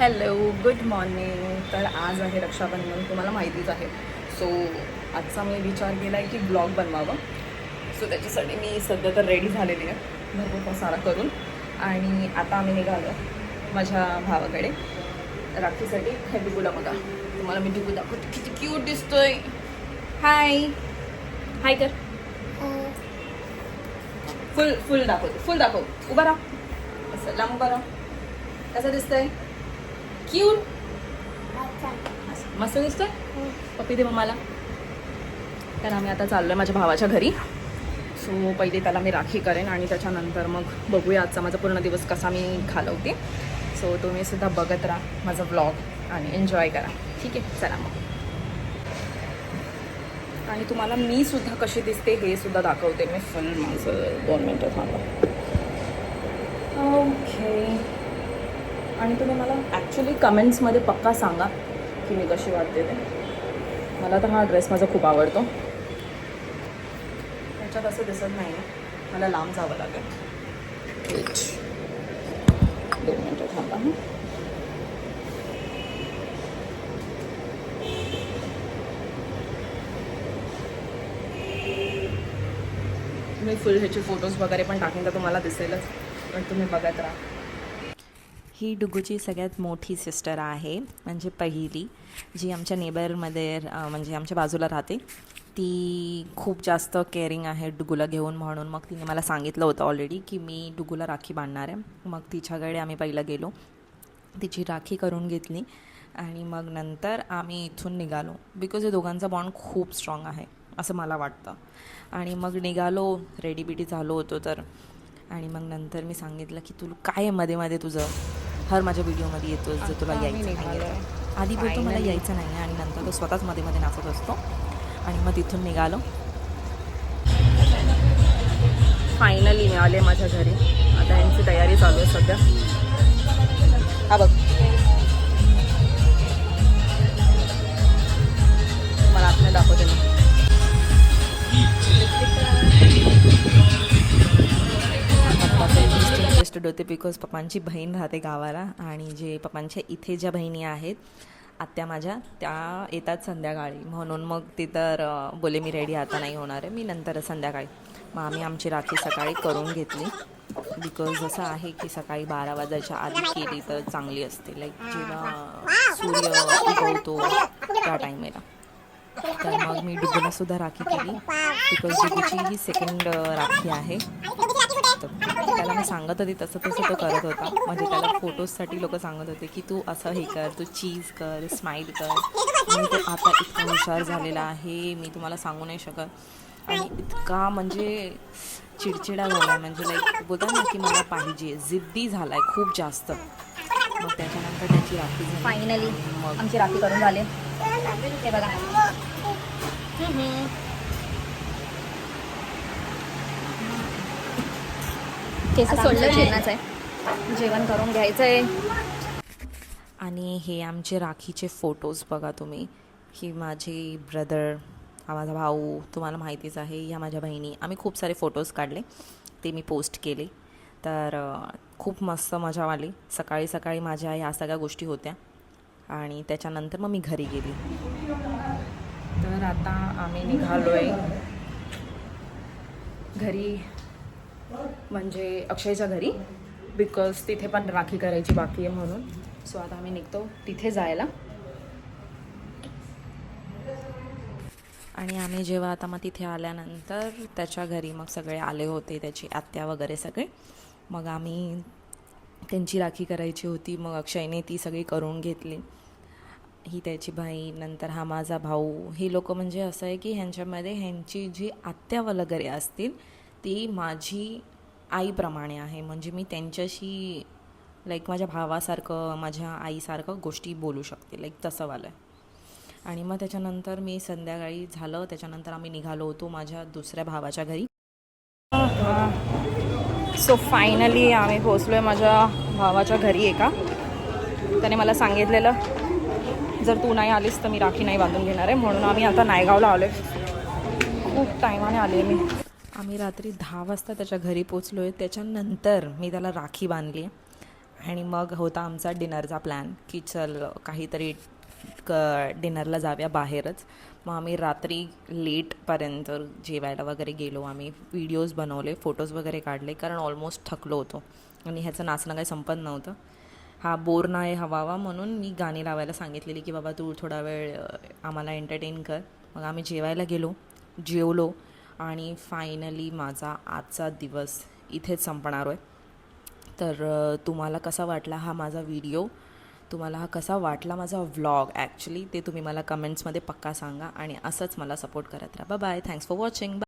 Hello good morning तर आज आहे रक्षाबंधन तुम्हाला माहितीच आहे. सो आजचा मी विचार केला आहे की ब्लॉग बनवावं. सो त्याच्यासाठी मी सध्या तर रेडी झालेली आहे. भरपूर सारा करून. आणि आता आम्ही निघालो माझ्या भावाकडे. राखीसाठी हे डिगूला बघा. तुम्हाला मी डिगू दाखवते. किती क्यूट दिसतोय. हाय हाय कर. फुल फुल दाखवते. फुल दाखव. उभा राहा. असं लांब उभा राहा. कसं दिसतंय? क्यूट मस्त दिसतोय? पप्पी दे मम्माला. तर आम्ही आता चाललो आहे माझ्या भावाच्या घरी. सो पहिले त्याला मी राखी करेन आणि त्याच्यानंतर मग बघूया आजचा माझा पूर्ण दिवस कसा मी घालवते. सो तुम्ही सुद्धा बघत राहा माझा ब्लॉग आणि एन्जॉय करा. ठीक आहे? चला मग. आणि तुम्हाला मी सुद्धा कशी दिसते हे सुद्धा दाखवते मी फुल माझं. दोन मिनटं थांबा. ओके आणि तुम्ही मला ॲक्च्युली कमेंट्समध्ये पक्का सांगा की मी कशी वाटते ते. मला तर हा ड्रेस माझा खूप आवडतो. त्याच्यात असं दिसत नाही मला लांब जावं लागेल. दोन मिनटं थांबा मी फुल ह्याचे फोटोज वगैरे पण टाकेन तर तुम्हाला दिसेलच. पण तुम्ही बघत राहा. ही डुगूची सगळ्यात मोठी सिस्टर आहे म्हणजे पहिली जी आमच्या नेबरमध्ये म्हणजे आमच्या बाजूला राहते. ती खूप जास्त केअरिंग आहे डुगूला घेऊन म्हणून. मग तिने मला सांगितलं होतं ऑलरेडी की मी डुगूला राखी बांधणार आहे. मग तिच्याकडे आम्ही पहिलं गेलो. तिची राखी करून घेतली आणि मग नंतर आम्ही इथून निघालो. बिकॉज या दोघांचा बॉन्ड खूप स्ट्रॉंग आहे असं मला वाटतं. आणि मग निघालो रेडीबिटी झालो होतो तर. आणि मग नंतर मी सांगितलं की तुला काय आहे मध्ये मध्ये तुझं? हर माझ्या व्हिडिओमध्ये येतो जर तुला यायचं नाही. आहे. आधी बोलतो मला. यायचं नाही आहे आणि नंतर तो स्वतःच मध्ये मध्ये नाचत असतो आणि मग तिथून निघालो फायनली मिळाले माझ्या घरी आता यांची तयारी चालू आहे सध्या हा बघ इंटरेस्टेड होते बिकॉज पप्पांची बहीण राहते गावाला आणि जे पप्पांच्या इथे ज्या बहिणी आहेत आत्या माझ्या त्या येतात संध्याकाळी. म्हणून मग ते तर बोले मी रेडी आता नाही होणार आहे. मी नंतर संध्याकाळी. मग आम्ही आमची राखी सकाळी करून घेतली. बिकॉज असं आहे की सकाळी बारा वाजायच्या आधी केली तर चांगली असते. लाईक जेव्हा सूर्य उगवतो त्या टाईमेला तर मग मी डुबूलासुद्धा राखी केली. बिकॉज डुबूची ही सेकंड राखी आहे. तर त्याला मी सांगत होते तसं तसं तो करत होता. म्हणजे त्याला फोटोजसाठी लोक सांगत होते की तू असं हे कर तू चीज कर स्माईल कर. आणि तो आता इतका हुशार झालेला आहे मी तुम्हाला सांगू नाही शकत. आणि इतका म्हणजे चिडचिडा झाला आहे म्हणजे लाईक बोलतात ना की मला पाहिजे. जिद्दी झाला आहे खूप जास्त. मग त्याच्यानंतर त्याची राखी झाली. फायनली मग आमची राखी करून झाली. हे बघा. केस सोडलं जेवणाचं आहे. जेवण. करून घ्यायचं आहे आणि हे आमचे राखीचे फोटोज बघा तुम्ही. ही माझी ब्रदर हा माझा भाऊ तुम्हाला माहितीच आहे ह्या माझ्या बहिणी. आम्ही खूप सारे फोटोज काढले. ते मी पोस्ट केले. तर खूप मस्त मजा आली. सकाळी सकाळी माझ्या ह्या सगळ्या गोष्टी होत्या. आणि त्याच्यानंतर मग मी घरी गेली. तर आता आम्ही निघालो आहे घरी म्हणजे अक्षयच्या घरी बिकॉज तिथे पण राखी करायची बाकी आहे म्हणून. सो आता आम्ही निघतो तिथे जायला. आणि आम्ही जेव्हा आता मग तिथे आल्यानंतर त्याच्या घरी मग सगळे आले होते त्याची आत्या वगैरे सगळे. मग आम्ही त्यांची राखी करायची होती मग अक्षयने ती सगळी करून घेतली. ही त्याची बहीण नंतर हा माझा भाऊ. ही लोक म्हणजे असं आहे की ह्यांच्यामध्ये ह्यांची जी आत्या वगैरे असतील ती माझी आईप्रमाणे आहे. म्हणजे मी त्यांच्याशी लाईक माझ्या भावासारखं माझ्या आईसारखं गोष्टी बोलू शकते लाईक तसंवालं आहे आणि मग त्याच्यानंतर मी संध्याकाळी झालं. त्याच्यानंतर आम्ही निघालो होतो माझ्या दुसऱ्या भावाच्या घरी. सो फायनली आम्ही पोचलो आहे माझ्या भावाच्या घरी एका. त्याने मला सांगितलेलं जर तू नाही आलीस तर मी राखी नाही बांधून घेणार आहे. म्हणून आम्ही आता नायगावला आलो आहे खूप टायमाने आले मी. आम्ही रात्री दहा वाजता त्याच्या घरी पोचलो आहे त्याच्यानंतर मी त्याला राखी बांधली आणि मग होता आमचा डिनरचा प्लॅन की चल काहीतरी क डिनरला जाऊया बाहेरच. मग आम्ही रात्री लेटपर्यंत जेवायला वगैरे गेलो. आम्ही व्हिडिओज बनवले फोटोज वगैरे काढले कारण ऑलमोस्ट थकलो होतो. आणि ह्याचं नाचणं काही संपत नव्हतं. हा बोर नाही हवावा म्हणून मी गाणी लावायला सांगितलेली की बाबा तू थोडा वेळ आम्हाला एंटरटेन कर. मग आम्ही जेवायला गेलो जेवलो. आणि फायनली माझा आजचा दिवस इथेच संपणार आहे. तर तुम्हाला कसा वाटला हा माझा व्हिडिओ तुम्हाला हा कसा वाटला माझा व्लॉग ॲक्च्युली ते तुम्ही मला कमेंट्समध्ये पक्का सांगा आणि असंच मला सपोर्ट करत राहा. Bye thanks for watching